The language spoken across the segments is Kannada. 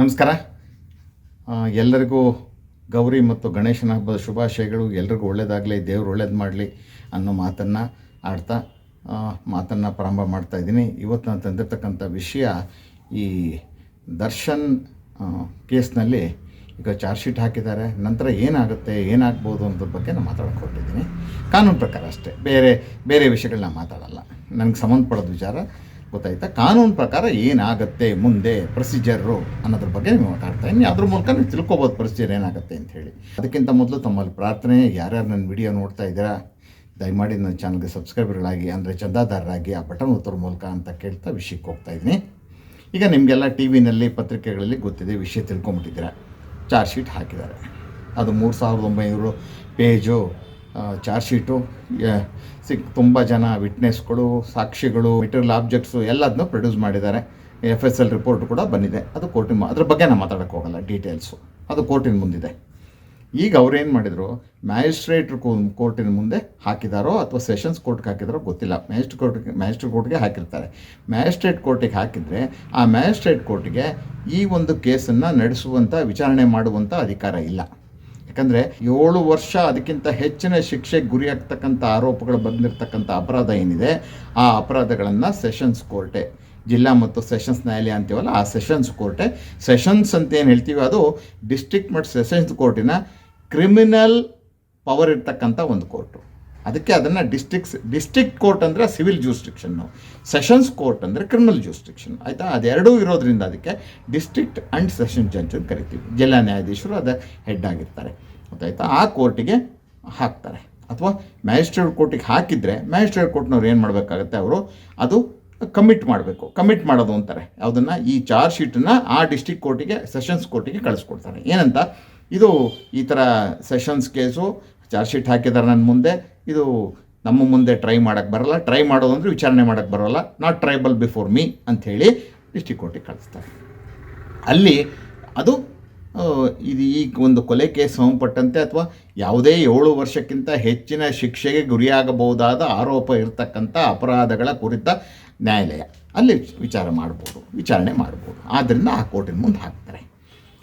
ನಮಸ್ಕಾರ. ಎಲ್ಲರಿಗೂ ಗೌರಿ ಮತ್ತು ಗಣೇಶನ ಹಬ್ಬದ ಶುಭಾಶಯಗಳು. ಎಲ್ರಿಗೂ ಒಳ್ಳೇದಾಗಲಿ, ದೇವ್ರು ಒಳ್ಳೇದು ಮಾಡಲಿ ಅನ್ನೋ ಮಾತನ್ನು ಆಡ್ತಾ ಮಾತನ್ನು ಪ್ರಾರಂಭ ಮಾಡ್ತಾ ಇದ್ದೀನಿ. ಇವತ್ತು ನಾನು ತಂದಿರ್ತಕ್ಕಂಥ ವಿಷಯ ಈ ದರ್ಶನ್ ಕೇಸ್ನಲ್ಲಿ ಈಗ ಚಾರ್ಜ್ ಶೀಟ್ ಹಾಕಿದ್ದಾರೆ. ನಂತರ ಏನಾಗುತ್ತೆ, ಏನಾಗ್ಬೋದು ಅನ್ನೋದ್ರ ಬಗ್ಗೆ ನಾನು ಮಾತಾಡೋಕೆ ಹೊರಟಿದ್ದೀನಿ. ಕಾನೂನು ಪ್ರಕಾರ ಅಷ್ಟೇ. ಬೇರೆ ಬೇರೆ ವಿಷಯಗಳನ್ನ ಮಾತಾಡಲ್ಲ. ನನಗೆ ಸಂಬಂಧಪಡೋದು ವಿಚಾರ. ಗೊತ್ತಾಯ್ತಾ? ಕಾನೂನು ಪ್ರಕಾರ ಏನಾಗುತ್ತೆ ಮುಂದೆ ಪ್ರೊಸೀಜರು ಅನ್ನೋದ್ರ ಬಗ್ಗೆ ನೀವು ಮಾತಾಡ್ತಾ ಇದ್ದೀನಿ. ಅದ್ರ ಮೂಲಕ ನೀವು ತಿಳ್ಕೊಬೋದು ಪ್ರೊಸೀಜರ್ ಏನಾಗುತ್ತೆ ಅಂತ ಹೇಳಿ. ಅದಕ್ಕಿಂತ ಮೊದಲು ತಮ್ಮಲ್ಲಿ ಪ್ರಾರ್ಥನೆ, ಯಾರ್ಯಾರು ನನ್ನ ವಿಡಿಯೋ ನೋಡ್ತಾ ಇದ್ದೀರಾ, ದಯಮಾಡಿ ನನ್ನ ಚಾನಲ್ಗೆ ಸಬ್ಸ್ಕ್ರೈಬರ್ಗಳಾಗಿ, ಅಂದರೆ ಚಂದಾದಾರರಾಗಿ ಆ ಬಟನ್ ಒತ್ತೋರ ಮೂಲಕ ಅಂತ ಕೇಳ್ತಾ ವಿಷಯಕ್ಕೆ ಹೋಗ್ತಾ ಇದ್ದೀನಿ. ಈಗ ನಿಮಗೆಲ್ಲ ಟಿ ವಿನಲ್ಲಿ ಪತ್ರಿಕೆಗಳಲ್ಲಿ ಗೊತ್ತಿದೆ, ವಿಷಯ ತಿಳ್ಕೊಂಬಿಟ್ಟಿದ್ದೀರಾ. ಚಾರ್ಜ್ ಶೀಟ್ ಹಾಕಿದ್ದಾರೆ. ಅದು ಮೂರು ಸಾವಿರದ ಒಂಬೈನೂರು ಪೇಜು ಚಾರ್ಜ್ ಶೀಟು ಸಿಕ್ ತುಂಬ ಜನ ವಿಟ್ನೆಸ್ಗಳು ಸಾಕ್ಷಿಗಳು ಮೆಟೀರಿಯಲ್ ಆಬ್ಜೆಕ್ಟ್ಸು ಎಲ್ಲದನ್ನು ಪ್ರೊಡ್ಯೂಸ್ ಮಾಡಿದ್ದಾರೆ. ಎಫ್ ಎಸ್ ಎಲ್ ರಿಪೋರ್ಟ್ ಕೂಡ ಬಂದಿದೆ. ಅದು ಕೋರ್ಟಿನ ಅದ್ರ ಬಗ್ಗೆ ನಾನು ಮಾತಾಡೋಕ್ಕೆ ಹೋಗಲ್ಲ ಡೀಟೇಲ್ಸು ಅದು ಕೋರ್ಟಿನ ಮುಂದಿದೆ. ಈಗ ಅವ್ರೇನು ಮಾಡಿದರು ಮ್ಯಾಜಿಸ್ಟ್ರೇಟ್ ಕೋರ್ಟಿನ ಮುಂದೆ ಹಾಕಿದಾರೋ ಅಥವಾ ಸೆಷನ್ಸ್ ಕೋರ್ಟ್ಗೆ ಹಾಕಿದಾರೋ ಗೊತ್ತಿಲ್ಲ. ಮ್ಯಾಜಿಸ್ಟ್ರೇಟ್ ಕೋರ್ಟ್ಗೆ ಮ್ಯಾಜಿಸ್ಟ್ರೇಟ್ ಕೋರ್ಟ್ಗೆ ಹಾಕಿರ್ತಾರೆ. ಮ್ಯಾಜಿಸ್ಟ್ರೇಟ್ ಕೋರ್ಟಿಗೆ ಹಾಕಿದರೆ, ಆ ಮ್ಯಾಜಿಸ್ಟ್ರೇಟ್ ಕೋರ್ಟಿಗೆ ಈ ಒಂದು ಕೇಸನ್ನು ನಡೆಸುವಂಥ ವಿಚಾರಣೆ ಮಾಡುವಂಥ ಅಧಿಕಾರ ಇಲ್ಲ. ಯಾಕಂದರೆ ಏಳು ವರ್ಷ ಅದಕ್ಕಿಂತ ಹೆಚ್ಚಿನ ಶಿಕ್ಷೆಗೆ ಗುರಿಯಾಗ್ತಕ್ಕಂಥ ಆರೋಪಗಳು ಬಂದಿರತಕ್ಕಂಥ ಅಪರಾಧ ಏನಿದೆ, ಆ ಅಪರಾಧಗಳನ್ನು ಸೆಷನ್ಸ್ ಕೋರ್ಟೆ, ಜಿಲ್ಲಾ ಮತ್ತು ಸೆಷನ್ಸ್ ನ್ಯಾಯಾಲಯ ಅಂತೀವಲ್ಲ, ಆ ಸೆಷನ್ಸ್ ಕೋರ್ಟೆ, ಸೆಷನ್ಸ್ ಅಂತ ಏನು ಹೇಳ್ತೀವಿ ಅದು ಡಿಸ್ಟ್ರಿಕ್ಟ್ ಮತ್ತು ಸೆಷನ್ಸ್ ಕೋರ್ಟಿನ ಕ್ರಿಮಿನಲ್ ಪವರ್ ಇರ್ತಕ್ಕಂಥ ಒಂದು ಕೋರ್ಟು. ಅದಕ್ಕೆ ಅದನ್ನು ಡಿಸ್ಟಿಕ್ಸ್ ಡಿಸ್ಟ್ರಿಕ್ಟ್ ಕೋರ್ಟ್ ಅಂದರೆ ಸಿವಿಲ್ ಜೂಸ್ಟ್ರಿಕ್ಷನ್ನು ಸೆಷನ್ಸ್ ಕೋರ್ಟ್ ಅಂದರೆ ಕ್ರಿಮಿನಲ್ ಜೂಸ್ಟ್ರಿಕ್ಷನ್ ಆಯಿತಾ? ಅದೆರಡೂ ಇರೋದ್ರಿಂದ ಅದಕ್ಕೆ ಡಿಸ್ಟ್ರಿಕ್ಟ್ ಆ್ಯಂಡ್ ಸೆಷನ್ ಜಡ್ಜ್ ಅಂತ ಕರಿತೀವಿ. ಜಿಲ್ಲಾ ನ್ಯಾಯಾಧೀಶರು ಅದ ಹೆಡ್ ಆಗಿರ್ತಾರೆ. ಗೊತ್ತಾಯ್ತಾ? ಆ ಕೋರ್ಟಿಗೆ ಹಾಕ್ತಾರೆ. ಅಥವಾ ಮ್ಯಾಜಿಸ್ಟ್ರೇಟ್ ಕೋರ್ಟಿಗೆ ಹಾಕಿದರೆ ಮ್ಯಾಜಿಸ್ಟ್ರೇಟ್ ಕೋರ್ಟ್ನವ್ರು ಏನು ಮಾಡಬೇಕಾಗತ್ತೆ ಅವರು? ಅದು ಕಮಿಟ್ ಮಾಡಬೇಕು. ಕಮಿಟ್ ಮಾಡೋದು ಅಂತಾರೆ. ಯಾವುದನ್ನು? ಈ ಚಾರ್ಜ್ ಶೀಟನ್ನು ಆ ಡಿಸ್ಟಿಕ್ ಕೋರ್ಟಿಗೆ ಸೆಷನ್ಸ್ ಕೋರ್ಟಿಗೆ ಕಳಿಸ್ಕೊಡ್ತಾರೆ. ಏನಂತ? ಇದು ಈ ಥರ ಸೆಷನ್ಸ್ ಕೇಸು ಚಾರ್ಜ್ ಶೀಟ್ ಹಾಕಿದ್ದಾರೆ ನನ್ನ ಮುಂದೆ. ಇದು ನಮ್ಮ ಮುಂದೆ ಟ್ರೈ ಮಾಡೋಕ್ಕೆ ಬರಲ್ಲ. ಟ್ರೈ ಮಾಡೋದು ಅಂದರೆ ವಿಚಾರಣೆ ಮಾಡೋಕ್ಕೆ ಬರೋಲ್ಲ. ನಾಟ್ ಟ್ರೈಬಲ್ ಬಿಫೋರ್ ಮೀ ಅಂಥೇಳಿ ಡಿಸ್ಟ್ರಿಕ್ಟ್ ಕೋರ್ಟಿಗೆ ಕಳಿಸ್ತಾರೆ. ಅಲ್ಲಿ ಅದು ಇದು ಈ ಒಂದು ಕೊಲೆ ಕೇಸ್ ಸಂಬಂಧಪಟ್ಟಂತೆ ಅಥವಾ ಯಾವುದೇ ಏಳು ವರ್ಷಕ್ಕಿಂತ ಹೆಚ್ಚಿನ ಶಿಕ್ಷೆಗೆ ಗುರಿಯಾಗಬಹುದಾದ ಆರೋಪ ಇರತಕ್ಕಂಥ ಅಪರಾಧಗಳ ಕುರಿತ ನ್ಯಾಯಾಲಯ. ಅಲ್ಲಿ ವಿಚಾರ ಮಾಡ್ಬೋದು, ವಿಚಾರಣೆ ಮಾಡ್ಬೋದು. ಆದ್ದರಿಂದ ಆ ಕೋರ್ಟಿನ ಮುಂದೆ ಹಾಕ್ತಾರೆ.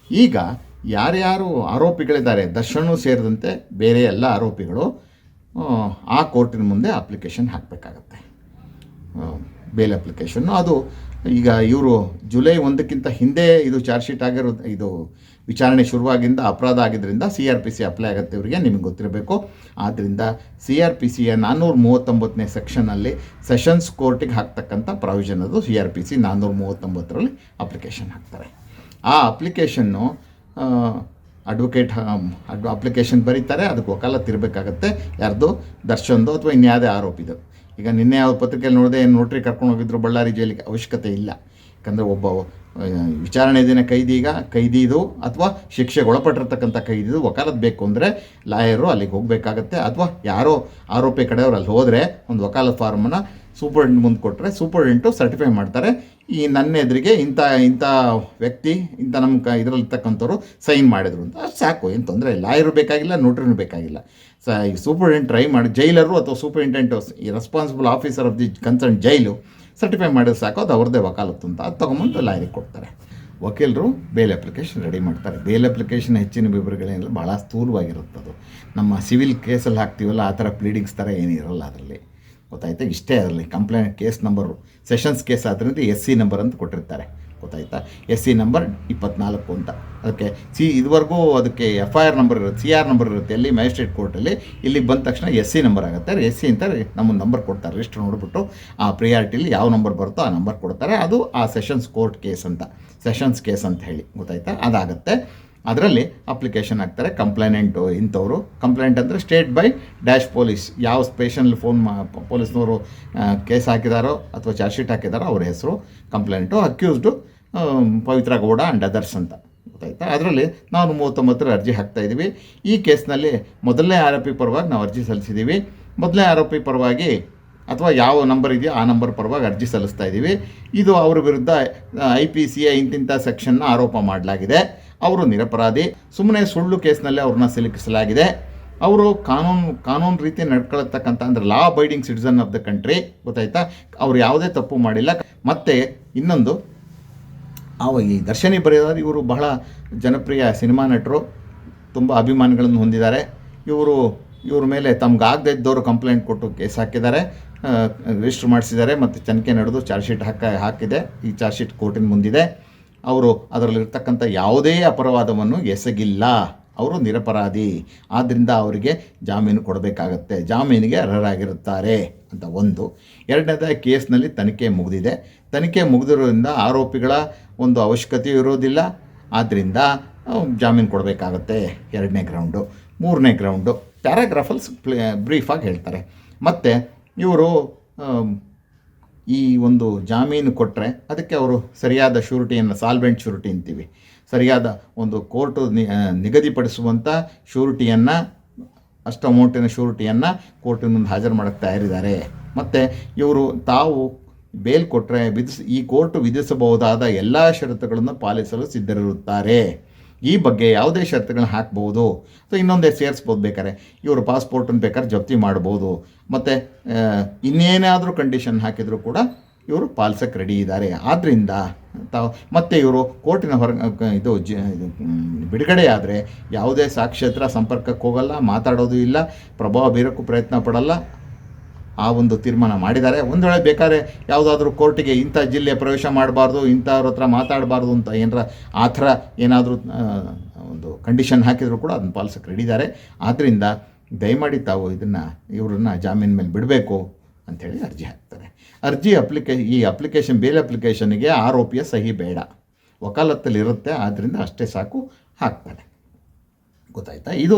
ಈಗ ಯಾರ್ಯಾರು ಆರೋಪಿಗಳಿದ್ದಾರೆ ದರ್ಶನೂ ಸೇರಿದಂತೆ ಬೇರೆ ಎಲ್ಲ ಆರೋಪಿಗಳು ಆ, ಕೋರ್ಟಿನ ಮುಂದೆ ಅಪ್ಲಿಕೇಶನ್ ಹಾಕಬೇಕಾಗತ್ತೆ. ಬೇಲ್ ಅಪ್ಲಿಕೇಶನ್ನು ಅದು ಈಗ ಇವರು ಜುಲೈ ಒಂದಕ್ಕಿಂತ ಹಿಂದೆ ಇದು ಚಾರ್ಜ್ ಶೀಟ್ ಆಗಿರೋದು ಇದು ವಿಚಾರಣೆ ಶುರುವಾಗಿಂದ ಅಪರಾಧ ಆಗಿದ್ದರಿಂದ C R P C apply ಆಗುತ್ತೆ ಇವರಿಗೆ ನಿಮಗೆ ಗೊತ್ತಿರಬೇಕು. ಆದ್ದರಿಂದ ಸಿ ಆರ್ ಪಿ ಸಿಯ ನಾನ್ನೂರ ಮೂವತ್ತೊಂಬತ್ತನೇ ಸೆಕ್ಷನಲ್ಲಿ ಸೆಷನ್ಸ್ ಕೋರ್ಟಿಗೆ ಹಾಕ್ತಕ್ಕಂಥ ಪ್ರಾವಿಷನ್ ಅದು ಸಿ ಆರ್ ಪಿ ಸಿ ನಾನ್ನೂರ ಮೂವತ್ತೊಂಬತ್ತರಲ್ಲಿ ಅಪ್ಲಿಕೇಶನ್ ಹಾಕ್ತಾರೆ. ಆ ಅಪ್ಲಿಕೇಶನ್ನು ಅಡ್ವೊಕೇಟ್ ಅಡ್ ಅಪ್ಲಿಕೇಶನ್ ಬರೀತಾರೆ, ಅದಕ್ಕೆ ವಕಾಲತ್ ಇರಬೇಕಾಗತ್ತೆ ಯಾರ್ದು? ದರ್ಶನ್ದು ಅಥವಾ ಇನ್ಯಾವುದೇ ಆರೋಪಿದು. ಈಗ ನಿನ್ನೆ ಯಾವ ಪತ್ರಿಕೆಯಲ್ಲಿ ನೋಡಿದೆ ಏನು ನೋಟ್ರಿ ಕರ್ಕೊಂಡು ಹೋಗಿದ್ರು ಬಳ್ಳಾರಿ ಜೈಲಿಗೆ? ಅವಶ್ಯಕತೆ ಇಲ್ಲ. ಯಾಕಂದರೆ ಒಬ್ಬ ವಿಚಾರಣೆ ದಿನ ಈಗ, ಕೈದಿದು ಅಥವಾ ಶಿಕ್ಷೆಗೆ ಒಳಪಟ್ಟಿರ್ತಕ್ಕಂಥ ಕೈದಿದು ವಕಾಲತ್ ಬೇಕು ಅಂದರೆ ಲಾಯರು ಅಲ್ಲಿಗೆ ಹೋಗಬೇಕಾಗತ್ತೆ. ಅಥವಾ ಯಾರೋ ಆರೋಪಿ ಕಡೆಯವರು ಅಲ್ಲಿ ಹೋದರೆ ಒಂದು ವಕಾಲತ್ ಫಾರ್ಮನ್ನು ಸೂಪರ್ಡೆಂಟ್ ಮುಂದೆ ಕೊಟ್ಟರೆ ಸೂಪರ್ಡೆಂಟು ಸರ್ಟಿಫೈ ಮಾಡ್ತಾರೆ. ಈ ನನ್ನ ಎದುರಿಗೆ ಇಂಥ ಇಂಥ ವ್ಯಕ್ತಿ, ಇಂಥ ನಮ್ಮ ಕ ಇದರಲ್ಲಿರ್ತಕ್ಕಂಥವ್ರು ಸೈನ್ ಮಾಡಿದ್ರು ಅಂತ ಅಷ್ಟು ಸಾಕು, ಏನು ತೊಂದರೆ ಲಾಯರು ಬೇಕಾಗಿಲ್ಲ, ನೋಟ್ರಿನೂ ಬೇಕಾಗಿಲ್ಲ. ಸ, ಈ ಸೂಪರ್ಡೆಂಟ್ ಟ್ರೈ ಮಾಡಿ ಜೈಲರು ಅಥವಾ ಸೂಪರಿಂಟೆಂಟ್ ಈ responsible officer of the concern jail certify ಮಾಡಿದ್ರೆ ಸಾಕು, ಅದು ಅವ್ರದ್ದೇ ವಕಾಲತ್ತು ಅಂತ. ಅದು ತೊಗೊಂಬಂದು ಲಾಯರಿಗೆ ಕೊಡ್ತಾರೆ. ವಕೀಲರು ಬೇಲ್ ಅಪ್ಲಿಕೇಶನ್ ರೆಡಿ ಮಾಡ್ತಾರೆ. ಬೇಲ್ ಅಪ್ಲಿಕೇಶನ್ ಹೆಚ್ಚಿನ ವಿವರಗಳೇನಿಲ್ಲ ಭಾಳ ಸ್ಥೂಲವಾಗಿರುತ್ತದು. ನಮ್ಮ ಸಿವಿಲ್ ಕೇಸಲ್ಲಿ ಹಾಕ್ತೀವಲ್ಲ, ಆ ಥರ ಪ್ಲೀಡಿಂಗ್ಸ್ ಥರ ಏನಿರಲ್ಲ ಅದರಲ್ಲಿ. ಗೊತ್ತಾಯ್ತಾ? ಇಷ್ಟೇ ಅದರಲ್ಲಿ complaint case number sessions case ಆದ್ರಿಂದ ಎಸ್ ಸಿ ನಂಬರ್ ಅಂತ ಕೊಟ್ಟಿರ್ತಾರೆ. ಗೊತ್ತಾಯ್ತಾ? ಎಸ್ ಸಿ ನಂಬರ್ ಇಪ್ಪತ್ನಾಲ್ಕು ಅಂತ. ಅದಕ್ಕೆ ಸಿ, ಇದುವರೆಗೂ ಅದಕ್ಕೆ ಎಫ್ ಐ ಆರ್ ನಂಬರ್ ಇರುತ್ತೆ ಸಿ ಆರ್ ನಂಬರ್ ಇರುತ್ತೆ. ಅಲ್ಲಿ ಮ್ಯಾಜಿಸ್ಟ್ರೇಟ್ ಕೋರ್ಟಲ್ಲಿ ಇಲ್ಲಿಗೆ ಬಂದ ತಕ್ಷಣ ಎಸ್ ಸಿ ನಂಬರ್ ಆಗುತ್ತೆ. ಎಸ್ ಸಿ ಅಂತ ನಮ್ಮ ನಂಬರ್ ಕೊಡ್ತಾರೆ. ಲಿಸ್ಟ್ ನೋಡಿಬಿಟ್ಟು ಆ ಪ್ರಿಯಾರಿಟಿಲಿ ಯಾವ ನಂಬರ್ ಬರುತ್ತೋ ಆ ನಂಬರ್ ಕೊಡ್ತಾರೆ. ಅದು ಆ ಸೆಷನ್ಸ್ ಕೋರ್ಟ್ ಕೇಸ್ ಅಂತ. ಸೆಷನ್ಸ್ ಕೇಸ್ ಅಂತ ಹೇಳಿ. ಗೊತ್ತಾಯ್ತಾ? ಅದಾಗುತ್ತೆ. ಅದರಲ್ಲಿ ಅಪ್ಲಿಕೇಶನ್ ಹಾಕ್ತಾರೆ ಕಂಪ್ಲೇನೆಂಟು ಇಂಥವರು. ಕಂಪ್ಲೇಂಟ್ ಅಂದರೆ ಸ್ಟೇಟ್ ಬೈ ಡ್ಯಾಶ್ ಪೊಲೀಸ್ ಯಾವ ಸ್ಪೆಷಲ್ ಫೋನ್ ಮಾ ಪೊಲೀಸ್ನವರು ಕೇಸ್ ಹಾಕಿದಾರೋ ಅಥವಾ ಚಾರ್ಜ್ ಶೀಟ್ ಹಾಕಿದಾರೋ ಅವ್ರ ಹೆಸರು complaint accused Pavithra Gowda and others ಅಂತ. ಗೊತ್ತಾಯ್ತಾ? ಅದರಲ್ಲಿ ನಾವು ಮೂವತ್ತೊಂಬತ್ತರ ಅರ್ಜಿ ಹಾಕ್ತಾ ಇದ್ದೀವಿ ಈ ಕೇಸ್ನಲ್ಲಿ ಮೊದಲನೇ ಆರೋಪಿ ಪರವಾಗಿ ನಾವು ಅರ್ಜಿ ಸಲ್ಲಿಸಿದ್ದೀವಿ ಮೊದಲನೇ ಆರೋಪಿ ಪರವಾಗಿ ಅಥವಾ ಯಾವ ನಂಬರ್ ಇದೆಯೋ ಆ ನಂಬರ್ ಪರವಾಗಿ ಅರ್ಜಿ ಸಲ್ಲಿಸ್ತಾ ಇದ್ದೀವಿ. ಇದು ಅವರ ವಿರುದ್ಧ ಐ ಪಿ ಸಿಯ ಇಂತಿಂಥ ಸೆಕ್ಷನ್ನ ಆರೋಪ ಮಾಡಲಾಗಿದೆ. ಅವರು ನಿರಪರಾಧಿ. ಸುಮ್ಮನೆ ಸುಳ್ಳು ಕೇಸ್ನಲ್ಲಿ ಅವ್ರನ್ನ ಸಿಲುಕಿಸಲಾಗಿದೆ. ಅವರು ಕಾನೂನು ಕಾನೂನು ರೀತಿ ನಡ್ಕೊಳತಕ್ಕಂಥ ಅಂದರೆ law abiding citizen of the country ಗೊತ್ತಾಯ್ತಾ? ಅವ್ರು ಯಾವುದೇ ತಪ್ಪು ಮಾಡಿಲ್ಲ. ಮತ್ತು ಇನ್ನೊಂದು, ಅವ ಈ ದರ್ಶನಿ ಬರೆಯೋದಾದ್ರೆ ಇವರು ಬಹಳ ಜನಪ್ರಿಯ ಸಿನಿಮಾ ನಟರು. ತುಂಬ ಅಭಿಮಾನಿಗಳನ್ನು ಹೊಂದಿದ್ದಾರೆ. ಇವರು, ಇವ್ರ ಮೇಲೆ ತಮ್ಗಾಗದೇ ಇದ್ದವರು ಕಂಪ್ಲೇಂಟ್ ಕೊಟ್ಟು ಕೇಸ್ ಹಾಕಿದ್ದಾರೆ. ರಿಜಿಸ್ಟರ್ ಮಾಡಿಸಿದ್ದಾರೆ ಮತ್ತು ತನಿಖೆ ನಡೆದು ಚಾರ್ಜ್ ಶೀಟ್ ಹಾಕ, ಹಾಕಿದೆ. ಈ ಚಾರ್ಜ್ ಶೀಟ್ ಕೋರ್ಟಿನ ಮುಂದಿದೆ. ಅವರು ಅದರಲ್ಲಿರ್ತಕ್ಕಂಥ ಯಾವುದೇ ಅಪರಾಧವನ್ನು ಎಸಗಿಲ್ಲ. ಅವರು ನಿರಪರಾಧಿ. ಆದ್ದರಿಂದ ಅವರಿಗೆ ಜಾಮೀನು ಕೊಡಬೇಕಾಗತ್ತೆ. ಜಾಮೀನಿಗೆ ಅರ್ಹರಾಗಿರುತ್ತಾರೆ ಅಂತ ಒಂದು. ಎರಡನೇದಾಗಿ ಕೇಸ್ನಲ್ಲಿ ತನಿಖೆ ಮುಗಿದಿದೆ. ತನಿಖೆ ಮುಗಿದಿರೋದ್ರಿಂದ ಆರೋಪಿಗಳ ಒಂದು ಅವಶ್ಯಕತೆ ಇರೋದಿಲ್ಲ. ಆದ್ದರಿಂದ ಜಾಮೀನು ಕೊಡಬೇಕಾಗತ್ತೆ. ಎರಡನೇ ಗ್ರೌಂಡು ಮೂರನೇ ಗ್ರೌಂಡು ಪ್ಯಾರಾಗ್ರಾಫಲ್ಸ್ ಬ್ರೀಫಾಗಿ ಹೇಳ್ತಾರೆ. ಮತ್ತು ಇವರು ಈ ಒಂದು ಜಾಮೀನು ಕೊಟ್ಟರೆ ಅದಕ್ಕೆ ಅವರು ಸರಿಯಾದ ಶ್ಯೂರಿಟಿಯನ್ನು ಸಾಲ್ವೆಂಟ್ ಶ್ಯೂರಿಟಿ ಅಂತೀವಿ. ಸರಿಯಾದ ಒಂದು ಕೋರ್ಟು ನಿಗದಿಪಡಿಸುವಂಥ ಶ್ಯೂರಿಟಿಯನ್ನು ಅಷ್ಟು ಅಮೌಂಟಿನ ಶ್ಯೂರಿಟಿಯನ್ನು ಕೋರ್ಟಿನ ಮುಂದೆ ಹಾಜರು ಮಾಡಕ್ಕೆ ತಯಾರಿದ್ದಾರೆ. ಮತ್ತು ಇವರು ತಾವು ಬೇಲ್ ಕೊಟ್ಟರೆ ವಿಧಿಸ್, ಈ ಕೋರ್ಟು ವಿಧಿಸಬಹುದಾದ ಎಲ್ಲ ಷರತ್ತುಗಳನ್ನು ಪಾಲಿಸಲು ಸಿದ್ಧರಿರುತ್ತಾರೆ. ಈ ಬಗ್ಗೆ ಯಾವುದೇ ಷರತ್ತುಗಳನ್ನ ಹಾಕ್ಬೋದು. ಅಥವಾ ಇನ್ನೊಂದೇ ಸೇರಿಸ್ಬೋದು ಬೇಕಾದ್ರೆ. ಇವರು ಪಾಸ್ಪೋರ್ಟನ್ನು ಬೇಕಾದ್ರೆ ಜಪ್ತಿ ಮಾಡ್ಬೋದು. ಮತ್ತು ಇನ್ನೇನಾದರೂ ಕಂಡೀಷನ್ ಹಾಕಿದರೂ ಕೂಡ ಇವರು ಪಾಲಿಸಕ್ಕೆ ರೆಡಿ ಇದ್ದಾರೆ ಆದ್ದರಿಂದ ತಾವು, ಮತ್ತು ಇವರು ಕೋರ್ಟಿನ ಹೊರ ಇದು ಜ ಬಿಡುಗಡೆ ಆದರೆ ಯಾವುದೇ ಸಾಕ್ಷ್ಯತ್ರ ಸಂಪರ್ಕಕ್ಕೆ ಹೋಗಲ್ಲ, ಮಾತಾಡೋದು ಇಲ್ಲ, ಪ್ರಭಾವ ಬೀರೋಕ್ಕೂ ಪ್ರಯತ್ನ ಪಡಲ್ಲ. ಆ ಒಂದು ತೀರ್ಮಾನ ಮಾಡಿದ್ದಾರೆ. ಒಂದು ವೇಳೆ ಬೇಕಾದ್ರೆ ಯಾವುದಾದ್ರೂ ಕೋರ್ಟಿಗೆ ಇಂಥ ಜಿಲ್ಲೆ ಪ್ರವೇಶ ಮಾಡಬಾರ್ದು, ಇಂಥವ್ರ ಹತ್ರ ಮಾತಾಡಬಾರ್ದು ಅಂತ ಏನಾರ ಆ ಥರ ಏನಾದರೂ ಒಂದು ಕಂಡೀಷನ್ ಹಾಕಿದರೂ ಕೂಡ ಅದನ್ನು ಪಾಲಿಸಕ್ಕೆ ರೆಡಿ ಇದ್ದಾರೆ. ಆದ್ದರಿಂದ ದಯಮಾಡಿ ತಾವು ಇದನ್ನು, ಇವ್ರನ್ನ ಜಾಮೀನು ಮೇಲೆ ಬಿಡಬೇಕು ಅಂಥೇಳಿ ಅರ್ಜಿ ಹಾಕ್ತಾರೆ. ಅರ್ಜಿ ಅಪ್ಲಿಕೇ, ಈ ಅಪ್ಲಿಕೇಶನ್ ಬೇಲ್ ಅಪ್ಲಿಕೇಶನ್ಗೆ ಆರೋಪಿಯ ಸಹಿ ಬೇಡ. ವಕಾಲತ್ತಲ್ಲಿ ಇರುತ್ತೆ ಆದ್ದರಿಂದ ಅಷ್ಟೇ ಸಾಕು ಹಾಕ್ತಾರೆ. ಗೊತ್ತಾಯ್ತಾ? ಇದು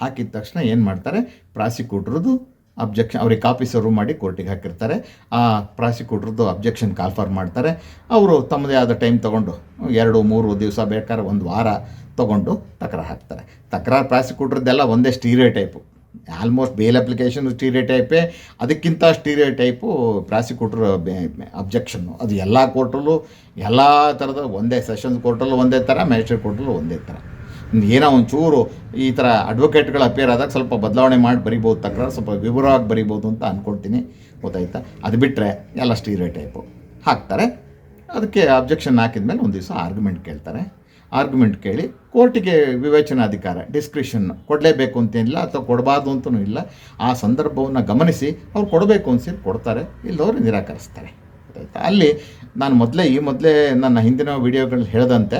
ಹಾಕಿದ ತಕ್ಷಣ ಏನು ಮಾಡ್ತಾರೆ? ಪ್ರಾಸಿಕ್ಯೂಟ್ರದ್ದು ಅಬ್ಜೆಕ್ಷನ್ ಅವ್ರಿಗೆ ಕಾಪಿ ಸರ್ವ್ ಮಾಡಿ ಕೋರ್ಟಿಗೆ ಹಾಕಿರ್ತಾರೆ. ಆ ಪ್ರಾಸಿಕ್ಯೂಟ್ರದ್ದು ಅಬ್ಜೆಕ್ಷನ್ ಕಾಲ್ಫರ್ ಮಾಡ್ತಾರೆ. ಅವರು ತಮ್ಮದೇ ಆದ ಟೈಮ್ ತೊಗೊಂಡು ಎರಡು, ಮೂರು ದಿವಸ ಬೇಕಾದ್ರೆ ಒಂದು ವಾರ ತೊಗೊಂಡು ತಕರಾರು ಹಾಕ್ತಾರೆ. ತಕರಾರು ಪ್ರಾಸಿಕ್ಯೂಟ್ರದ್ದೆಲ್ಲ ಒಂದೇ stereotype almost bail application stereo ಟೈಪೇ ಅದಕ್ಕಿಂತ ಸ್ಟೀರಿಯೋ ಟೈಪು ಪ್ರಾಸಿಕ್ಯೂಟ್ರ್ ಅಬ್ಜೆಕ್ಷನ್ನು ಅದು ಎಲ್ಲ ಕೋರ್ಟಲ್ಲೂ ಎಲ್ಲ ಥರದ ಒಂದೇ ಸೆಷನ್ಸ್ ಕೋರ್ಟಲ್ಲೂ ಒಂದೇ ಥರ ಮ್ಯಾಜಿಸ್ಟ್ರೇಟ್ ಕೋರ್ಟಲ್ಲೂ ಒಂದೇ ಥರ ಏನೋ ಒಂಚೂರು ಈ ಥರ ಅಡ್ವೊಕೇಟ್ಗಳು ಅಪೇರ್ ಆದಾಗ ಸ್ವಲ್ಪ ಬದಲಾವಣೆ ಮಾಡಿ ಬರಿಬೋದು, ತಕರಾರು ಸ್ವಲ್ಪ ವಿವರವಾಗಿ ಬರಿಬೋದು ಅಂತ ಅಂದ್ಕೊಳ್ತೀನಿ ಗೊತ್ತಾಯ್ತಾ? ಅದು ಬಿಟ್ಟರೆ ಎಲ್ಲ ಸ್ಟೀರಿಯೋ ಟೈಪು ಹಾಕ್ತಾರೆ. ಅದಕ್ಕೆ ಅಬ್ಜೆಕ್ಷನ್ ಹಾಕಿದ್ಮೇಲೆ ಒಂದು ದಿವಸ ಆರ್ಗ್ಯುಮೆಂಟ್ ಕೇಳ್ತಾರೆ. ಆರ್ಗ್ಯುಮೆಂಟ್ ಕೇಳಿ ಕೋರ್ಟಿಗೆ ವಿವೇಚನಾಧಿಕಾರ ಡಿಸ್ಕ್ರಿಷನ್ ಕೊಡಲೇಬೇಕು ಅಂತೇನಿಲ್ಲ ಅಥವಾ ಕೊಡಬಾರ್ದು ಅಂತಲೂ ಇಲ್ಲ. ಆ ಸಂದರ್ಭವನ್ನು ಗಮನಿಸಿ ಅವ್ರು ಕೊಡಬೇಕು ಅನ್ಸಿದ್ದು ಕೊಡ್ತಾರೆ. ಇಲ್ಲವರು ನಿರಾಕರಿಸ್ತಾರೆ. ಗೊತ್ತಾಯ್ತಾ? ಅಲ್ಲಿ ನಾನು ಮೊದಲೇ ಈ ಮೊದಲೇ ನನ್ನ ಹಿಂದಿನ ವಿಡಿಯೋಗಳಲ್ಲಿ ಹೇಳಿದಂತೆ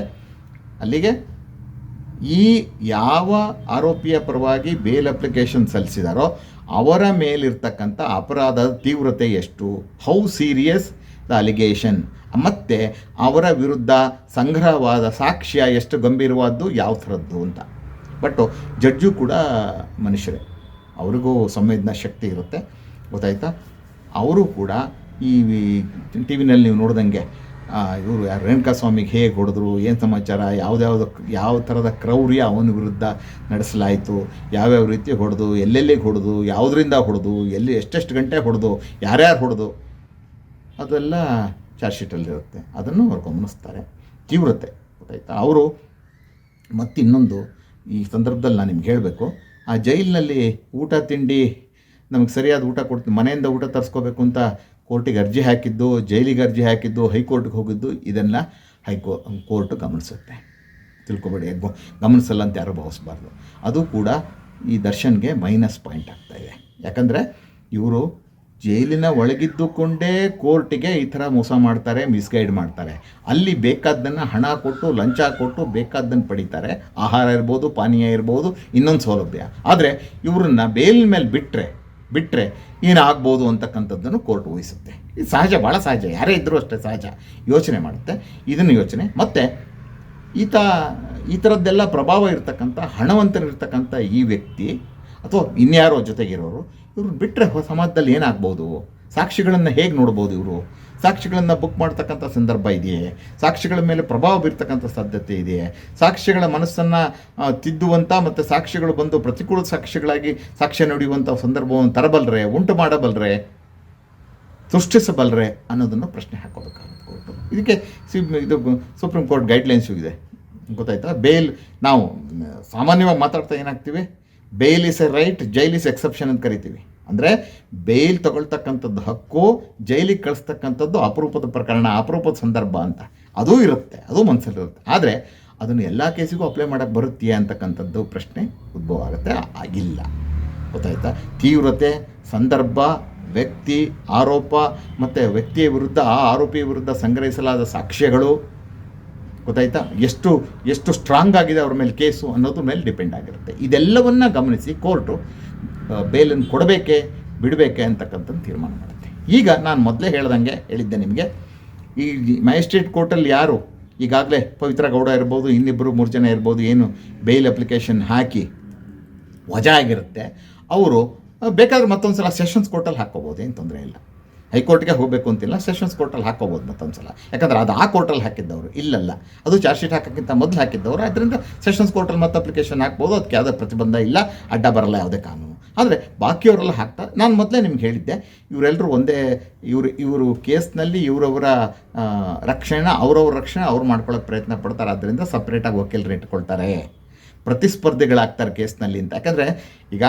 ಅಲ್ಲಿಗೆ ಈ ಯಾವ ಆರೋಪಿಯ ಪರವಾಗಿ ಬೇಲ್ ಅಪ್ಲಿಕೇಶನ್ ಸಲ್ಲಿಸಿದಾರೋ ಅವರ ಮೇಲಿರ್ತಕ್ಕಂಥ ಅಪರಾಧದ ತೀವ್ರತೆ ಎಷ್ಟು? ಹೌ ಸೀರಿಯಸ್ ದ ಅಲಿಗೇಷನ್ ಮತ್ತು ಅವರ ವಿರುದ್ಧ ಸಂಗ್ರಹವಾದ ಸಾಕ್ಷ್ಯ ಎಷ್ಟು ಗಂಭೀರವಾದ್ದು? ಯಾವ ಥರದ್ದು ಅಂತ. ಬಟ್ ಜಡ್ಜು ಕೂಡ ಮನುಷ್ಯರೇ. ಅವ್ರಿಗೂ ಸಂವೇದನಾ ಶಕ್ತಿ ಇರುತ್ತೆ. ಗೊತ್ತಾಯ್ತಾ? ಅವರು ಕೂಡ ಈ ಟಿ ವಿನಲ್ಲಿ ನೀವು ನೋಡ್ದಂಗೆ ಇವರು ಯಾರು? ರೇಣುಕಾ ಸ್ವಾಮಿಗೆ ಹೇಗೆ ಹೊಡೆದ್ರು? ಏನು ಸಮಾಚಾರ? ಯಾವುದ್ಯಾವ್ದು, ಯಾವ ಥರದ ಕ್ರೌರ್ಯ ಅವನ ವಿರುದ್ಧ ನಡೆಸಲಾಯಿತು? ಯಾವ್ಯಾವ ರೀತಿ ಹೊಡೆದು? ಎಲ್ಲೆಲ್ಲಿಗೆ ಹೊಡೆದು? ಯಾವುದರಿಂದ ಹೊಡೆದು? ಎಲ್ಲಿ ಎಷ್ಟೆಷ್ಟು ಗಂಟೆ ಹೊಡೆದು? ಯಾರ್ಯಾರು ಹೊಡೆದು? ಅದೆಲ್ಲ ಚಾರ್ಜ್ ಶೀಟಲ್ಲಿರುತ್ತೆ ಅದನ್ನು ಅವ್ರು ಗಮನಿಸ್ತಾರೆ. ತೀವ್ರತೆ, ಗೊತ್ತಾಯ್ತಾ? ಅವರು ಮತ್ತಿನ್ನೊಂದು ಈ ಸಂದರ್ಭದಲ್ಲಿ ನಾನು ನಿಮ್ಗೆ ಹೇಳಬೇಕು. ಆ ಜೈಲಿನಲ್ಲಿ ಊಟ ತಿಂಡಿ, ನಮಗೆ ಸರಿಯಾದ ಊಟ ಕೊಡ್ತೀವಿ ಮನೆಯಿಂದ ಊಟ ತರಿಸ್ಕೋಬೇಕು ಅಂತ ಕೋರ್ಟಿಗೆ ಅರ್ಜಿ ಹಾಕಿದ್ದು, ಜೈಲಿಗೆ ಅರ್ಜಿ ಹಾಕಿದ್ದು, ಹೈಕೋರ್ಟ್ಗೆ ಹೋಗಿದ್ದು ಇದನ್ನು ಹೈಕೋ, ಕೋರ್ಟ್ ಗಮನಿಸುತ್ತೆ. ತಿಳ್ಕೊಬೇಡಿ ಗಮನಿಸಲ್ಲ ಅಂತ ಯಾರು ಭಾವಿಸ್ಬಾರ್ದು. ಅದು ಕೂಡ ಈ ದರ್ಶನ್ಗೆ ಮೈನಸ್ ಪಾಯಿಂಟ್ ಆಗ್ತಾಯಿದೆ ಯಾಕಂದರೆ ಇವರು ಜೈಲಿನ ಒಳಗಿದ್ದುಕೊಂಡೇ ಕೋರ್ಟಿಗೆ ಈ ಥರ ಮೋಸ ಮಾಡ್ತಾರೆ, ಮಿಸ್ಗೈಡ್ ಮಾಡ್ತಾರೆ. ಅಲ್ಲಿ ಬೇಕಾದ್ದನ್ನು ಹಣ ಕೊಟ್ಟು, ಲಂಚ ಕೊಟ್ಟು ಬೇಕಾದ್ದನ್ನು ಪಡಿತಾರೆ. ಆಹಾರ ಇರ್ಬೋದು, ಪಾನೀಯ ಇರ್ಬೋದು, ಇನ್ನೊಂದು ಸೌಲಭ್ಯ. ಆದರೆ ಇವ್ರನ್ನ ಬೇಲ್ ಮೇಲೆ ಬಿಟ್ಟರೆ ಬಿಟ್ಟರೆ ಏನಾಗ್ಬೋದು ಅಂತಕ್ಕಂಥದ್ದನ್ನು ಕೋರ್ಟ್ ಊಹಿಸುತ್ತೆ. ಇದು ಸಹಜ ಭಾಳ ಸಹಜ, ಯಾರೇ ಇದ್ದರೂ ಅಷ್ಟೇ ಸಹಜ ಯೋಚನೆ ಮಾಡುತ್ತೆ. ಇದನ್ನು ಯೋಚನೆ, ಮತ್ತು ಈತ ಈ ಥರದ್ದೆಲ್ಲ ಪ್ರಭಾವ ಇರ್ತಕ್ಕಂಥ, ಹಣವಂತರಿರ್ತಕ್ಕಂಥ ಈ ವ್ಯಕ್ತಿ ಅಥವಾ ಇನ್ಯಾರೋ ಜೊತೆಗಿರೋರು ಇವ್ರು ಬಿಟ್ಟರೆ ಸಮಾಜದಲ್ಲಿ ಏನಾಗ್ಬೋದು? ಸಾಕ್ಷಿಗಳನ್ನು ಹೇಗೆ ನೋಡ್ಬೋದು ಇವರು? ಸಾಕ್ಷಿಗಳನ್ನು ಬುಕ್ ಮಾಡ್ತಕ್ಕಂಥ ಸಂದರ್ಭ ಇದೆಯೇ? ಸಾಕ್ಷಿಗಳ ಮೇಲೆ ಪ್ರಭಾವ ಬೀರ್ತಕ್ಕಂಥ ಸಾಧ್ಯತೆ ಇದೆಯೇ? ಸಾಕ್ಷಿಗಳ ಮನಸ್ಸನ್ನು ತಿದ್ದುವಂಥ ಮತ್ತು ಸಾಕ್ಷಿಗಳು ಬಂದು ಪ್ರತಿಕೂಲ ಸಾಕ್ಷಿಗಳಾಗಿ ಸಾಕ್ಷ್ಯ ನಡೆಯುವಂಥ ಸಂದರ್ಭವನ್ನು ತರಬಲ್ರೆ, ಉಂಟು ಮಾಡಬಲ್ಲರೆ ಸೃಷ್ಟಿಸಬಲ್ಲರೆ ಅನ್ನೋದನ್ನು ಪ್ರಶ್ನೆ ಹಾಕೋಬೇಕಾಗುತ್ತೆ ಕೋರ್ಟು. ಇದಕ್ಕೆ ಸಿ ಇದು ಸುಪ್ರೀಂ ಕೋರ್ಟ್ ಗೈಡ್ಲೈನ್ಸು ಇದೆ. ಗೊತ್ತಾಯ್ತಾ? ಬೇಲ್ ನಾವು ಸಾಮಾನ್ಯವಾಗಿ ಮಾತಾಡ್ತಾ ಏನಾಗ್ತೀವಿ? Bail is a right jail is exception ಅಂತ ಕರಿತೀವಿ. ಅಂದರೆ ಬೇಲ್ ತಗೊಳ್ತಕ್ಕಂಥದ್ದು ಹಕ್ಕು, ಜೈಲಿಗೆ ಕಳಿಸ್ತಕ್ಕಂಥದ್ದು ಅಪರೂಪದ ಪ್ರಕರಣ, ಅಪರೂಪದ ಸಂದರ್ಭ ಅಂತ. ಅದೂ ಇರುತ್ತೆ, ಅದು ಮನಸ್ಸಲ್ಲಿರುತ್ತೆ ಆದರೆ ಅದನ್ನು ಎಲ್ಲ ಕೇಸಿಗೂ ಅಪ್ಲೈ ಮಾಡೋಕ್ಕೆ ಬರುತ್ತೀಯಾ ಅಂತಕ್ಕಂಥದ್ದು ಪ್ರಶ್ನೆ ಉದ್ಭವ ಆಗುತ್ತೆ, ಆಗಿಲ್ಲ. ಗೊತ್ತಾಯ್ತಾ? ತೀವ್ರತೆ, ಸಂದರ್ಭ, ವ್ಯಕ್ತಿ, ಆರೋಪ ಮತ್ತು ವ್ಯಕ್ತಿಯ ವಿರುದ್ಧ, ಆ ಆರೋಪಿಯ ವಿರುದ್ಧ ಸಂಗ್ರಹಿಸಲಾದ ಸಾಕ್ಷ್ಯಗಳು, ಗೊತ್ತಾಯ್ತಾ? ಎಷ್ಟು ಎಷ್ಟು ಸ್ಟ್ರಾಂಗ್ ಆಗಿದೆ ಅವ್ರ ಮೇಲೆ ಕೇಸು ಅನ್ನೋದ್ರ ಮೇಲೆ ಡಿಪೆಂಡ್ ಆಗಿರುತ್ತೆ. ಇದೆಲ್ಲವನ್ನು ಗಮನಿಸಿ ಕೋರ್ಟು ಬೇಲನ್ನು ಕೊಡಬೇಕೆ, ಬಿಡಬೇಕೆ ಅಂತಕ್ಕಂಥದ್ದು ತೀರ್ಮಾನ ಮಾಡುತ್ತೆ. ಈಗ ನಾನು ಮೊದಲೇ ಹೇಳ್ದಂಗೆ ಹೇಳಿದ್ದೆ ನಿಮಗೆ, ಈ ಮ್ಯಾಜಿಸ್ಟ್ರೇಟ್ ಕೋರ್ಟಲ್ಲಿ ಯಾರು ಈಗಾಗಲೇ ಪವಿತ್ರ ಗೌಡ ಇರ್ಬೋದು ಇನ್ನಿಬ್ಬರು ಮೂರು ಜನ ಇರ್ಬೋದು, ಏನು ಬೇಲ್ ಅಪ್ಲಿಕೇಶನ್ ಹಾಕಿ ವಜಾ ಆಗಿರುತ್ತೆ ಅವರು ಬೇಕಾದ್ರೆ ಮತ್ತೊಂದು ಸಲ ಸೆಷನ್ಸ್ ಕೋರ್ಟಲ್ಲಿ ಹಾಕ್ಕೋಬೋದು, ಏನು ತೊಂದರೆ ಇಲ್ಲ. ಹೈಕೋರ್ಟ್ಗೆ ಹೋಗಬೇಕು ಅಂತಿಲ್ಲ, ಸೆಷನ್ಸ್ ಕೋರ್ಟಲ್ಲಿ ಹಾಕೋಬೋದು ಮತ್ತೊಂದು ಸಲ ಯಾಕಂದ್ರೆ ಅದು ಆ ಕೋರ್ಟಲ್ಲಿ ಹಾಕಿದ್ದವರು, ಇಲ್ಲಲ್ಲ. ಅದು ಚಾರ್ಜ್ ಶೀಟ್ ಹಾಕೋಕ್ಕಿಂತ ಮೊದಲು ಹಾಕಿದ್ದವರು ಅದರಿಂದ ಸೆಷನ್ಸ್ ಕೋರ್ಟಲ್ಲಿ ಮತ್ತೆ ಅಪ್ಲಿಕೇಶನ್ ಹಾಕ್ಬೋದು, ಅದಕ್ಕೆ ಯಾವುದೇ ಪ್ರತಿಬಂಧ ಇಲ್ಲ, ಅಡ್ಡ ಬರಲ್ಲ ಯಾವುದೇ ಕಾನೂನು. ಆದರೆ ಬಾಕಿಯವರೆಲ್ಲ ಹಾಕ್ತಾರೆ. ನಾನು ಮೊದಲೇ ನಿಮ್ಗೆ ಹೇಳಿದ್ದೆ ಇವರೆಲ್ಲರೂ ಒಂದೇ, ಇವರು ಇವರು ಕೇಸ್ನಲ್ಲಿ ಇವರವರ ರಕ್ಷಣೆ ಅವರವ್ರ ರಕ್ಷಣೆ ಅವ್ರು ಮಾಡ್ಕೊಳ್ಳೋಕೆ ಪ್ರಯತ್ನ ಪಡ್ತಾರೆ ಆದ್ದರಿಂದ ಸಪ್ರೇಟಾಗಿ ವಕೀಲರು ಇಟ್ಕೊಳ್ತಾರೆ. ಪ್ರತಿಸ್ಪರ್ಧಿಗಳಾಗ್ತಾರೆ ಕೇಸ್ನಲ್ಲಿ ಅಂತ. ಯಾಕಂದರೆ ಈಗ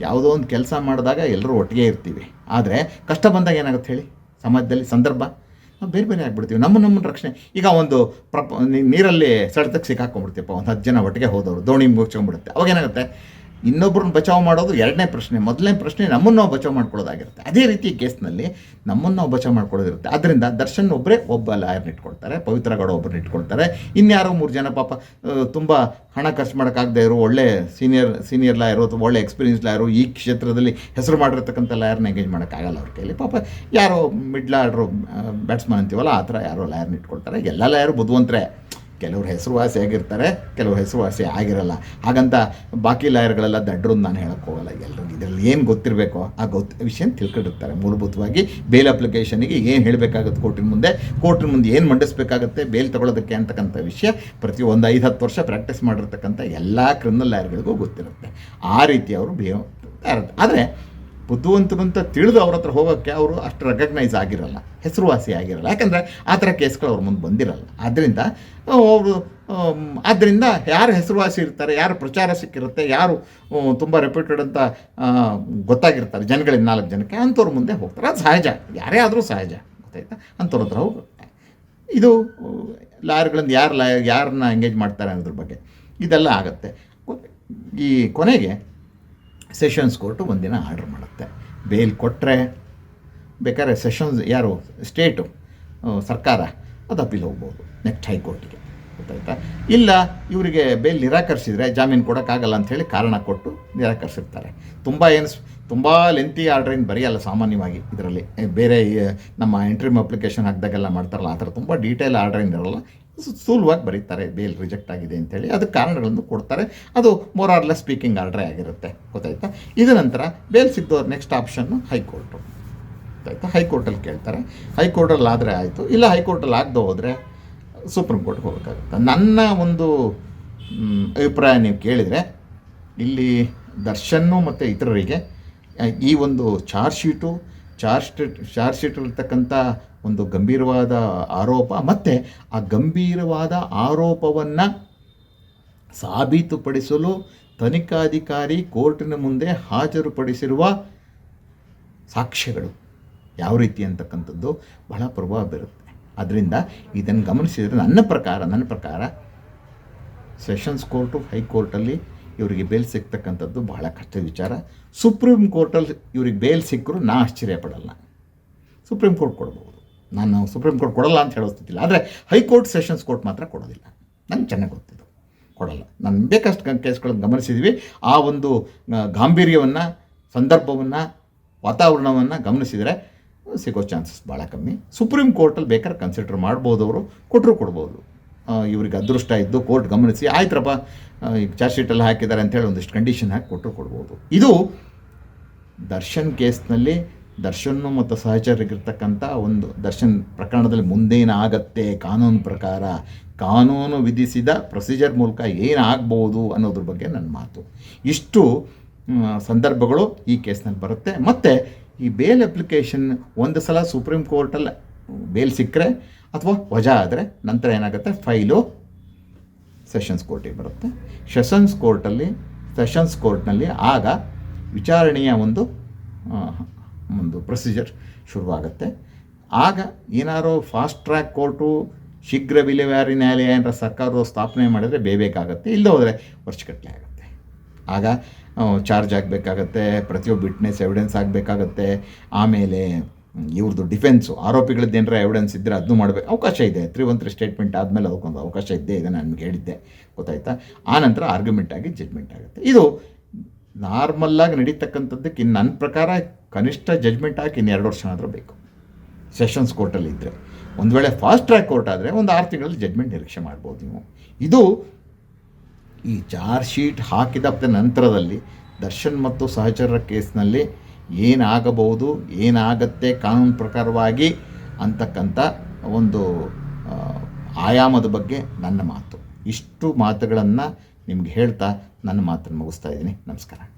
ಯಾವುದೋ ಒಂದು ಕೆಲಸ ಮಾಡಿದಾಗ ಎಲ್ಲರೂ ಒಟ್ಟಿಗೆ ಇರ್ತೀವಿ. ಆದರೆ ಕಷ್ಟ ಬಂದಾಗ ಏನಾಗುತ್ತೆ ಹೇಳಿ? ಸಮಾಜದಲ್ಲಿ ಸಂದರ್ಭ, ನಾವು ಬೇರೆ ಬೇರೆ ಆಗಿಬಿಡ್ತೀವಿ. ನಮ್ಮ ನಮ್ಮ ರಕ್ಷಣೆ. ಈಗ ಒಂದು ಪ್ರಪ ನೀರಲ್ಲಿ ಸೆಳೆತಕ್ಕೆ ಸಿಕ್ಕಾಕೊಂಡ್ಬಿಡ್ತೀವಪ್ಪ. ಒಂದು ಹತ್ತು ಜನ ಒಟ್ಟಿಗೆ ಹೋದವರು, ದೋಣಿ ಮುಗಿಸ್ಕೊಂಡ್ಬಿಡುತ್ತೆ ಅವಾಗ ಏನಾಗುತ್ತೆ? ಇನ್ನೊಬ್ಬರನ್ನ ಬಚಾವ್ ಮಾಡೋದು ಎರಡನೇ ಪ್ರಶ್ನೆ. ಮೊದಲನೇ ಪ್ರಶ್ನೆ ನಮ್ಮನ್ನು ನಾವು ಬಚಾವ್ ಮಾಡ್ಕೊಳ್ಳೋದಾಗಿರುತ್ತೆ. ಅದೇ ರೀತಿ ಕೇಸ್ನಲ್ಲಿ ನಮ್ಮನ್ನು ನಾವು ಬಚಾವ್ ಮಾಡ್ಕೊಳ್ಳೋದಿರುತ್ತೆ. ಅದರಿಂದ ದರ್ಶನ್ ಒಬ್ಬರೇ ಒಬ್ಬ ಲಾಯರ್ನ ಇಟ್ಕೊಳ್ತಾರೆ, ಪವಿತ್ರ ಗೌಡ ಒಬ್ಬರನ್ನ ಇಟ್ಕೊಳ್ತಾರೆ. ಇನ್ಯಾರೋ ಮೂರು ಜನ ಪಾಪ ತುಂಬ ಹಣ ಖರ್ಚು ಮಾಡೋಕ್ಕಾಗದೇ ಇರೋ ಒಳ್ಳೆ ಸೀನಿಯರ್ ಸೀನಿಯರ್ ಲಾಯರು ಅಥವಾ ಒಳ್ಳೆ ಎಕ್ಸ್ಪೀರಿಯನ್ಸ್ ಲಾಯರು ಈ ಕ್ಷೇತ್ರದಲ್ಲಿ ಹೆಸರು ಮಾಡಿರ್ತಕ್ಕಂಥ ಲಾಯರ್ನ ಎಂಗೇಜ್ ಮಾಡೋಕ್ಕಾಗಲ್ಲ ಅವ್ರ ಕೈಲಿ ಪಾಪ ಯಾರೋ ಮಿಡ್ಲ್ ಆರ್ಡ್ರು ಬ್ಯಾಟ್ಸ್ಮನ್ ಅಂತೀವಲ್ಲ, ಆ ಥರ ಯಾರೋ ಲಾಯರ್ನ ಇಟ್ಕೊಳ್ತಾರೆ. ಎಲ್ಲ ಲಾಯರು ಬುದ್ಧಿವಂತರೇ. ಕೆಲವರು ಹೆಸರುವಾಸಿ ಆಗಿರ್ತಾರೆ, ಕೆಲವರು ಹೆಸರುವಾಸಿ ಆಗಿರಲ್ಲ. ಹಾಗಂತ ಬಾಕಿ ಲಾಯರ್ಗಳೆಲ್ಲ ದಡ್ಡರು ನಾನು ಹೇಳಕ್ಕೆ ಹೋಗಲ್ಲ ಎಲ್ಲರಿಗೂ ಇದರಲ್ಲಿ ಏನು ಗೊತ್ತಿರಬೇಕೋ ಆ ಗೊತ್ತ ವಿಷಯ ತಿಳ್ಕೊಂಡಿರ್ತಾರೆ. ಮೂಲಭೂತವಾಗಿ ಬೇಲ್ ಅಪ್ಲಿಕೇಶನಿಗೆ ಏನು ಹೇಳಬೇಕಾಗುತ್ತೆ ಕೋರ್ಟಿನ ಮುಂದೆ? ಕೋರ್ಟಿನ ಮುಂದೆ ಏನು ಮಂಡಿಸಬೇಕಾಗುತ್ತೆ? ಬೇಲ್ ತಗೊಳ್ಳೋದಕ್ಕೆ ಅಂತಕ್ಕಂಥ ವಿಷಯ ಪ್ರತಿ ಒಂದು ಐದು, ಹತ್ತು ವರ್ಷ ಪ್ರಾಕ್ಟೀಸ್ ಮಾಡಿರ್ತಕ್ಕಂಥ ಎಲ್ಲ ಕ್ರಿಮಿನಲ್ ಲಾಯರ್ಗಳಿಗೂ ಗೊತ್ತಿರುತ್ತೆ. ಆ ರೀತಿ ಅವರು ಬಿಹೇವ್ ಆದರೆ ಬುದ್ಧಿವಂತರು ಅಂತ ತಿಳಿದು ಅವ್ರ ಹತ್ರ ಹೋಗೋಕ್ಕೆ ಅವರು ಅಷ್ಟು ರೆಕಗ್ನೈಸ್ ಆಗಿರಲ್ಲ, ಹೆಸರುವಾಸಿ ಆಗಿರಲ್ಲ. ಯಾಕಂದರೆ ಆ ಥರ ಕೇಸ್ಗಳು ಅವ್ರ ಮುಂದೆ ಬಂದಿರಲ್ಲ. ಆದ್ದರಿಂದ ಅವರು ಆದ್ದರಿಂದ ಯಾರು ಹೆಸರುವಾಸಿ ಇರ್ತಾರೆ, ಯಾರು ಪ್ರಚಾರ ಸಿಕ್ಕಿರುತ್ತೆ, ಯಾರು ತುಂಬ ರೆಪ್ಯೂಟೆಡ್ ಅಂತ ಗೊತ್ತಾಗಿರ್ತಾರೆ ಜನಗಳಿಂದ ನಾಲ್ಕು ಜನಕ್ಕೆ, ಅಂಥವ್ರ ಮುಂದೆ ಹೋಗ್ತಾರೆ. ಅದು ಸಹಜ. ಯಾರೇ ಆದರೂ ಸಹಜ. ಗೊತ್ತಾಯ್ತಾ? ಅಂಥವ್ರ ಹತ್ರ ಹೋಗುತ್ತೆ ಇದು, ಲಾಯರ್ಗಳಿಂದ ಯಾರು ಲಾಯರ್, ಯಾರನ್ನ ಎಂಗೇಜ್ ಮಾಡ್ತಾರೆ ಅನ್ನೋದ್ರ ಬಗ್ಗೆ. ಇದೆಲ್ಲ ಆಗುತ್ತೆ. ಈ ಕೊನೆಗೆ ಸೆಷನ್ಸ್ ಕೋರ್ಟು ಒಂದಿನ ಆರ್ಡ್ರ್ ಮಾಡುತ್ತೆ. ಬೇಲ್ ಕೊಟ್ಟರೆ ಬೇಕಾದ್ರೆ ಸೆಷನ್ಸ್ ಯಾರು? ಸ್ಟೇಟು ಸರ್ಕಾರ ಅದು ಅಪೀಲ್ ಹೋಗ್ಬೋದು ನೆಕ್ಸ್ಟ್ ಹೈಕೋರ್ಟಿಗೆ ಗೊತ್ತಾಯ್ತಾ? ಇಲ್ಲ, ಇವರಿಗೆ ಬೇಲ್ ನಿರಾಕರಿಸಿದರೆ ಜಾಮೀನು ಕೊಡೋಕ್ಕಾಗಲ್ಲ ಅಂಥೇಳಿ ಕಾರಣ ಕೊಟ್ಟು ನಿರಾಕರಿಸಿರ್ತಾರೆ. ತುಂಬ ಏನು ತುಂಬ ಲೆಂತಿ ಆರ್ಡ್ರ್ ಏನು ಬರೆಯಲ್ಲ ಸಾಮಾನ್ಯವಾಗಿ ಇದರಲ್ಲಿ. ಬೇರೆ ನಮ್ಮ ಎಂಟ್ರಿಮ್ ಅಪ್ಲಿಕೇಶನ್ ಹಾಕಿದಾಗೆಲ್ಲ ಮಾಡ್ತಾರಲ್ಲ, ಆ ಥರ ತುಂಬ ಡೀಟೇಲ್ ಆರ್ಡ್ರ್ ಏನಿರಲ್ಲ ಸು- ಸ್ಥೂಲವಾಗಿ ಬರೀತಾರೆ ಬೇಲ್ ರಿಜೆಕ್ಟ್ ಆಗಿದೆ ಅಂತೇಳಿ. ಅದಕ್ಕೆ ಕಾರಣಗಳನ್ನು ಕೊಡ್ತಾರೆ. ಅದು ಮೋರ್ ಆರ್ ಲೆಸ್ ಸ್ಪೀಕಿಂಗ್ ಆರ್ಡ್ರೇ ಆಗಿರುತ್ತೆ. ಗೊತ್ತಾಯ್ತಾ? ಇದ ನಂತರ ಬೇಲ್ ಸಿಗ್ದವ್ರು ನೆಕ್ಸ್ಟ್ ಆಪ್ಷನ್ನು ಹೈಕೋರ್ಟು. ಗೊತ್ತಾಯ್ತಾ? ಹೈಕೋರ್ಟಲ್ಲಿ ಕೇಳ್ತಾರೆ. ಹೈಕೋರ್ಟಲ್ಲಿ ಆದರೆ ಆಯಿತು. ಇಲ್ಲ ಹೈಕೋರ್ಟಲ್ಲಿ ಆಗದೆ ಹೋದರೆ ಸುಪ್ರೀಂ ಕೋರ್ಟ್ಗೆ ಹೋಗಬೇಕಾಗುತ್ತೆ. ನನ್ನ ಒಂದು ಅಭಿಪ್ರಾಯ ನೀವು ಕೇಳಿದರೆ, ಇಲ್ಲಿ ದರ್ಶನ್ನು ಮತ್ತು ಇತರರಿಗೆ ಈ ಒಂದು ಚಾರ್ಜ್ ಶೀಟು ಚಾರ್ಜ್ ಚಾರ್ಜ್ ಶೀಟಲ್ಲಿರ್ತಕ್ಕಂಥ ಒಂದು ಗಂಭೀರವಾದ ಆರೋಪ, ಮತ್ತು ಆ ಗಂಭೀರವಾದ ಆರೋಪವನ್ನು ಸಾಬೀತುಪಡಿಸಲು ತನಿಖಾಧಿಕಾರಿ ಕೋರ್ಟಿನ ಮುಂದೆ ಹಾಜರುಪಡಿಸಿರುವ ಸಾಕ್ಷ್ಯಗಳು ಯಾವ ರೀತಿ ಅಂತಕ್ಕಂಥದ್ದು ಬಹಳ ಪ್ರಭಾವ ಬೀರುತ್ತೆ. ಅದರಿಂದ ಇದನ್ನು ಗಮನಿಸಿದರೆ ನನ್ನ ಪ್ರಕಾರ ನನ್ನ ಪ್ರಕಾರ, ಸೆಷನ್ಸ್ ಕೋರ್ಟು, ಹೈಕೋರ್ಟಲ್ಲಿ ಇವರಿಗೆ ಬೇಲ್ ಸಿಗ್ತಕ್ಕಂಥದ್ದು ಬಹಳ ಕಷ್ಟದ ವಿಚಾರ. ಸುಪ್ರೀಂ ಕೋರ್ಟಲ್ಲಿ ಇವ್ರಿಗೆ ಬೇಲ್ ಸಿಕ್ಕರೂ ನಾ ಆಶ್ಚರ್ಯ ಪಡಲ್ಲ. ಸುಪ್ರೀಂ ಕೋರ್ಟ್ ಕೊಡ್ಬೋದು. ನಾನು ಸುಪ್ರೀಂ ಕೋರ್ಟ್ ಕೊಡಲ್ಲ ಅಂತ ಹೇಳೋಸ್ತಿಲ್ಲ ಆದರೆ ಹೈಕೋರ್ಟ್ ಸೆಷನ್ಸ್ ಕೋರ್ಟ್ ಮಾತ್ರ ಕೊಡೋದಿಲ್ಲ. ನಂಗೆ ಚೆನ್ನಾಗಿ ಗೊತ್ತಿದ್ದು ಕೊಡಲ್ಲ. ನಾನು ಬೇಕಷ್ಟು ಕೇಸ್ಗಳನ್ನು ಗಮನಿಸಿದ್ವಿ. ಆ ಒಂದು ಗಾಂಭೀರ್ಯವನ್ನು, ಸಂದರ್ಭವನ್ನು, ವಾತಾವರಣವನ್ನು ಗಮನಿಸಿದರೆ ಸಿಗೋ ಚಾನ್ಸಸ್ ಭಾಳ ಕಮ್ಮಿ. ಸುಪ್ರೀಂ ಕೋರ್ಟಲ್ಲಿ ಬೇಕಾದ್ರೆ ಕನ್ಸಿಡರ್ ಮಾಡ್ಬೋದು ಅವರು ಕೊಟ್ಟರು ಕೊಡ್ಬೋದು ಇವ್ರಿಗೆ ಅದೃಷ್ಟ ಇದ್ದು ಕೋರ್ಟ್ ಗಮನಿಸಿ, ಆಯ್ತರಪ್ಪ ಈಗ ಚಾರ್ಜ್ ಶೀಟಲ್ಲಿ ಹಾಕಿದ್ದಾರೆ ಅಂತೇಳಿ ಒಂದಿಷ್ಟು ಕಂಡೀಷನ್ ಹಾಕಿ ಕೊಟ್ಟು ಕೊಡ್ಬೋದು. ಇದು ದರ್ಶನ್ ಕೇಸ್ನಲ್ಲಿ ದರ್ಶನ್ ಮತ್ತು ಸಹಚರಿಗಿರ್ತಕ್ಕಂಥ ಒಂದು ದರ್ಶನ್ ಪ್ರಕರಣದಲ್ಲಿ ಮುಂದೇನಾಗತ್ತೆ, ಕಾನೂನು ಪ್ರಕಾರ ಕಾನೂನು ವಿಧಿಸಿದ ಪ್ರೊಸೀಜರ್ ಮೂಲಕ ಏನಾಗ್ಬೋದು ಅನ್ನೋದ್ರ ಬಗ್ಗೆ ನನ್ನ ಮಾತು. ಇಷ್ಟು ಸಂದರ್ಭಗಳು ಈ ಕೇಸ್ನಲ್ಲಿ ಬರುತ್ತೆ. ಮತ್ತು ಈ ಬೇಲ್ ಅಪ್ಲಿಕೇಶನ್ ಒಂದು ಸಲ ಸುಪ್ರೀಂ ಕೋರ್ಟಲ್ಲಿ ಬೇಲ್ ಸಿಕ್ಕರೆ ಅಥವಾ ವಜಾ ಆದರೆ ನಂತರ ಏನಾಗುತ್ತೆ? ಫೈಲು ಸೆಷನ್ಸ್ ಕೋರ್ಟಿಗೆ ಬರುತ್ತೆ. ಸೆಷನ್ಸ್ ಕೋರ್ಟಲ್ಲಿ, ಸೆಷನ್ಸ್ ಕೋರ್ಟ್ನಲ್ಲಿ ಆಗ ವಿಚಾರಣೆಯ ಒಂದು ಒಂದು ಪ್ರೊಸೀಜರ್ ಶುರುವಾಗುತ್ತೆ. ಆಗ ಏನಾರೋ ಫಾಸ್ಟ್ ಟ್ರ್ಯಾಕ್ ಕೋರ್ಟು ಶೀಘ್ರ ವಿಲೇವಾರಿ ನ್ಯಾಯಾಲಯ ಏನಾರ ಸರ್ಕಾರದ ಸ್ಥಾಪನೆ ಮಾಡಿದರೆ ಬೇಬೇಕಾಗುತ್ತೆ ಇಲ್ಲದೆ ಹೋದರೆ ವರ್ಷಗಟ್ಟಲೆ ಆಗುತ್ತೆ. ಆಗ ಚಾರ್ಜ್ ಆಗಬೇಕಾಗತ್ತೆ, ಪ್ರತಿಯೊಬ್ಬ ವಿಟ್ನೆಸ್ ಎವಿಡೆನ್ಸ್ ಆಗಬೇಕಾಗತ್ತೆ. ಆಮೇಲೆ ಇವ್ರದ್ದು ಡಿಫೆನ್ಸು ಆರೋಪಿಗಳದ್ದು ಏನಾರ ಎವಿಡೆನ್ಸ್ ಇದ್ದರೆ ಅದನ್ನು ಮಾಡಬೇಕು. ಅವಕಾಶ ಇದೆ. ತ್ರೀ ಒನ್ ತ್ರೀ ಸ್ಟೇಟ್ಮೆಂಟ್ ಆದಮೇಲೆ ಅದಕ್ಕೊಂದು ಅವಕಾಶ ಇದೆ ನಾನು ನಿಮ್ಗೆ ಹೇಳಿದ್ದೆ. ಗೊತ್ತಾಯ್ತಾ? ಆ ನಂತರ ಆರ್ಗ್ಯುಮೆಂಟ್ ಆಗಿ ಜಡ್ಮೆಂಟ್ ಆಗುತ್ತೆ. ಇದು ನಾರ್ಮಲ್ಲಾಗಿ ನಡೀತಕ್ಕಂಥದ್ದಕ್ಕೆ ಇನ್ನು ನನ್ನ ಪ್ರಕಾರ ಕನಿಷ್ಠ ಜಡ್ಮೆಂಟ್ ಹಾಕಿ ಇನ್ನು ಎರಡು ವರ್ಷ ಆದರೂ ಬೇಕು. ಸೆಷನ್ಸ್ ಕೋರ್ಟಲ್ಲಿ ಇದ್ದರೆ ಒಂದು ವೇಳೆ ಫಾಸ್ಟ್ ಟ್ರ್ಯಾಕ್ ಕೋರ್ಟ್ ಆದರೆ ಒಂದು ಆರು ತಿಂಗಳಲ್ಲಿ ಜಡ್ಮೆಂಟ್ ನಿರೀಕ್ಷೆ ಮಾಡ್ಬೋದು ನೀವು. ಇದು ಈ ಚಾರ್ಜ್ ಶೀಟ್ ಹಾಕಿದ ನಂತರದಲ್ಲಿ ದರ್ಶನ್ ಮತ್ತು ಸಹಚರರ ಕೇಸ್ನಲ್ಲಿ ಏನಾಗಬಹುದು, ಏನಾಗತ್ತೆ ಕಾನೂನು ಪ್ರಕಾರವಾಗಿ ಅಂತಕ್ಕಂಥ ಒಂದು ಆಯಾಮದ ಬಗ್ಗೆ ನನ್ನ ಮಾತು. ಇಷ್ಟು ಮಾತುಗಳನ್ನು ನಿಮ್ಗೆ ಹೇಳ್ತಾ ನನ್ನ ಮಾತನ್ನು ಮುಗಿಸ್ತಾ ಇದ್ದೀನಿ. ನಮಸ್ಕಾರ.